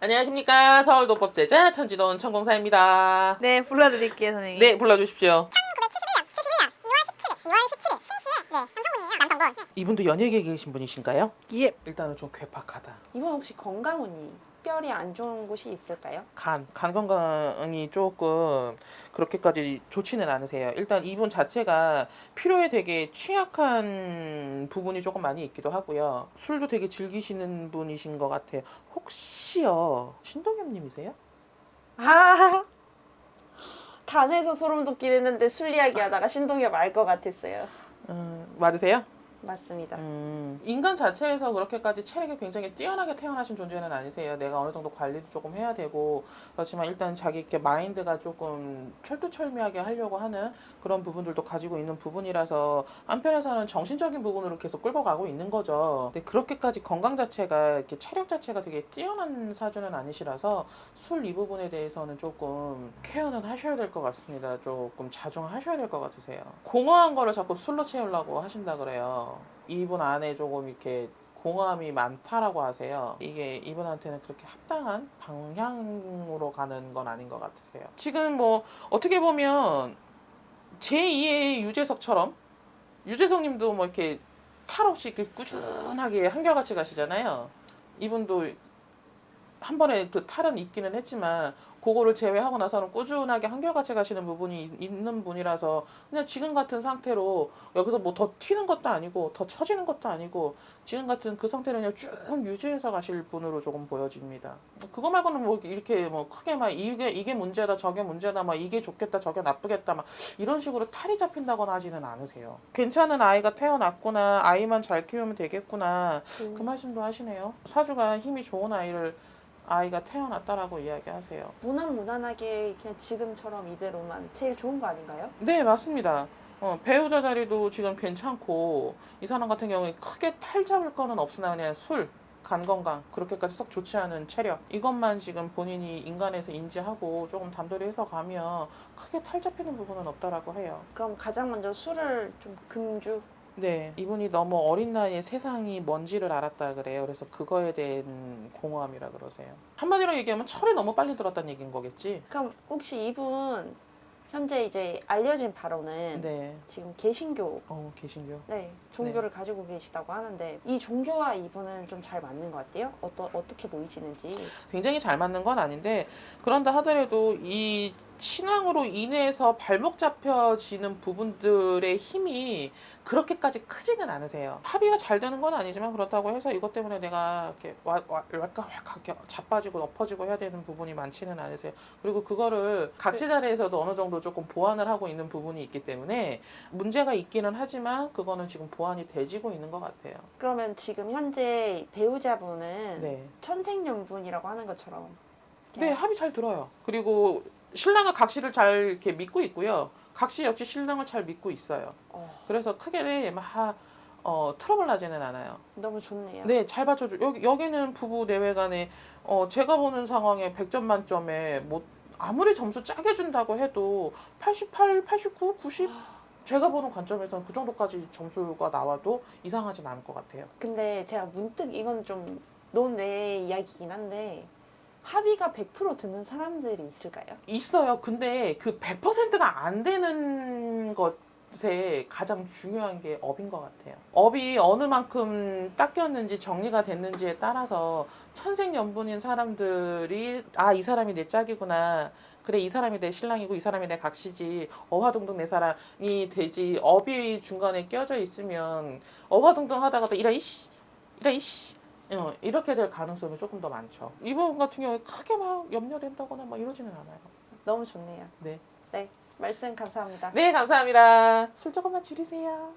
안녕하십니까 서울도법 제자 천지돈 천공사입니다. 네, 불러드릴게요, 선생님. 네 불러주십시오. 1971년 71년 2월 17일 2월 17일 신시에 네 남성분이에요 남성분 이분도 연예계에 계신 분이신가요? 예. 일단은 좀 괴팍하다. 이분 혹시 건강운이 뼈리 안 좋은 곳이 있을까요? 간, 간 건강이 조금 그렇게까지 좋지는 않으세요. 일단 이분 자체가 피로에 되게 취약한 부분이 조금 많이 있기도 하고요. 술도 되게 즐기시는 분이신 것 같아요. 혹시요 신동엽님이세요? 아 간에서 소름 돋긴 했는데 술 이야기 하다가 신동엽 알 것 같았어요. 음, 맞으세요? 맞습니다. 음, 인간 자체에서 그렇게까지 체력이 굉장히 뛰어나게 태어나신 존재는 아니세요. 내가 어느 정도 관리도 조금 해야 되고 그렇지만 일단 자기 이렇게 마인드가 조금 철두철미하게 하려고 하는 그런 부분들도 가지고 있는 부분이라서 한편에서는 정신적인 부분으로 계속 끌고 가고 있는 거죠. 근데 그렇게까지 건강 자체가 이렇게 체력 자체가 되게 뛰어난 사주는 아니시라서 술 이 부분에 대해서는 조금 케어는 하셔야 될 것 같습니다. 조금 자중하셔야 될 것 같으세요. 공허한 거를 자꾸 술로 채우려고 하신다 그래요. 이분 안에 조금 이렇게 공허함이 많다라고 하세요. 이게 이분한테는 그렇게 합당한 방향으로 가는 건 아닌 것 같으세요. 지금 뭐 어떻게 보면 제2의 유재석처럼 유재석님도 뭐 이렇게 탈 없이 이렇게 꾸준하게 한결같이 가시잖아요. 이분도 한 번에 그 탈은 있기는 했지만 그거를 제외하고 나서는 꾸준하게 한결같이 가시는 부분이 있- 있는 분이라서 그냥 지금 같은 상태로 여기서 뭐 더 튀는 것도 아니고 더 처지는 것도 아니고 지금 같은 그 상태를 그냥 쭉 유지해서 가실 분으로 조금 보여집니다. 그거 말고는 뭐 이렇게 뭐 크게 막 이게 이게 문제다 저게 문제다 막 이게 좋겠다 저게 나쁘겠다 막 이런 식으로 탈이 잡힌다거나 하지는 않으세요. 괜찮은 아이가 태어났구나 아이만 잘 키우면 되겠구나 그 말씀도 하시네요. 사주가 힘이 좋은 아이를 아이가 태어났다라고 이야기하세요. 무난 무난하게 그냥 지금처럼 이대로만 제일 좋은 거 아닌가요? 네, 맞습니다. 어, 배우자 자리도 지금 괜찮고 이 사람 같은 경우에 크게 탈 잡을 거는 없으나 그냥 술, 간 건강 그렇게까지 썩 좋지 않은 체력 이것만 지금 본인이 인간에서 인지하고 조금 단도리 해서 가면 크게 탈 잡히는 부분은 없다라고 해요. 그럼 가장 먼저 술을 좀 금주 네, 이분이 너무 어린 나이에 세상이 뭔지를 알았다 그래요. 그래서 그거에 대한 공허함이라 그러세요. 한마디로 얘기하면 철이 너무 빨리 들었다는 얘기인 거겠지. 그럼 혹시 이분 현재 이제 알려진 바로는 네, 지금 개신교 어 개신교. 네 종교를 가지고 계시다고 하는데 이 종교와 이분은 좀 잘 맞는 것 같아요. 어떠, 어떻게 보이시는지 굉장히 잘 맞는 건 아닌데 그런다 하더라도 이 신앙으로 인해서 발목 잡혀지는 부분들의 힘이 그렇게까지 크지는 않으세요. 합의가 잘 되는 건 아니지만 그렇다고 해서 이것 때문에 내가 이렇게 이렇게 자빠지고 엎어지고 해야 되는 부분이 많지는 않으세요. 그리고 그거를 각시 자리에서도 어느 정도 조금 보완을 하고 있는 부분이 있기 때문에 문제가 있기는 하지만 그거는 지금 보완이 되지고 있는 것 같아요. 그러면 지금 현재 배우자분은 네. 천생연분이라고 하는 것처럼 네, 합이 잘 들어요. 그리고 신랑은 각시를 잘 이렇게 믿고 있고요. 각시 역시 신랑을 잘 믿고 있어요. 어, 그래서 크게 막 어, 트러블 나지는 않아요. 너무 좋네요. 네, 잘 받쳐줘. 여기 여기는 부부 내외간에 어, 제가 보는 상황에 100점 만점에 뭐 아무리 점수 짜게 준다고 해도 88, 89, 90 제가 보는 관점에서는 그 정도까지 점수가 나와도 이상하진 않을 것 같아요. 근데 제가 문득 이건 좀 논외 이야기긴 한데 합의가 100% 드는 사람들이 있을까요? 있어요. 근데 그 100%가 안 되는 것에 가장 중요한 게 업인 것 같아요. 업이 어느 만큼 닦였는지 정리가 됐는지에 따라서 천생연분인 사람들이 아, 이 사람이 내 짝이구나. 그래, 이 사람이 내 신랑이고 이 사람이 내 각시지. 어화동동 내 사람이 되지. 업이 중간에 껴져 있으면 어화동동 하다가 또 이라 이씨, 이라 이씨. 어, 이렇게 될 가능성이 조금 더 많죠. 이 부분 같은 경우에 크게 막 염려된다거나 막 이러지는 않아요. 너무 좋네요. 네. 네, 말씀 감사합니다. 네, 감사합니다. 술 조금만 줄이세요.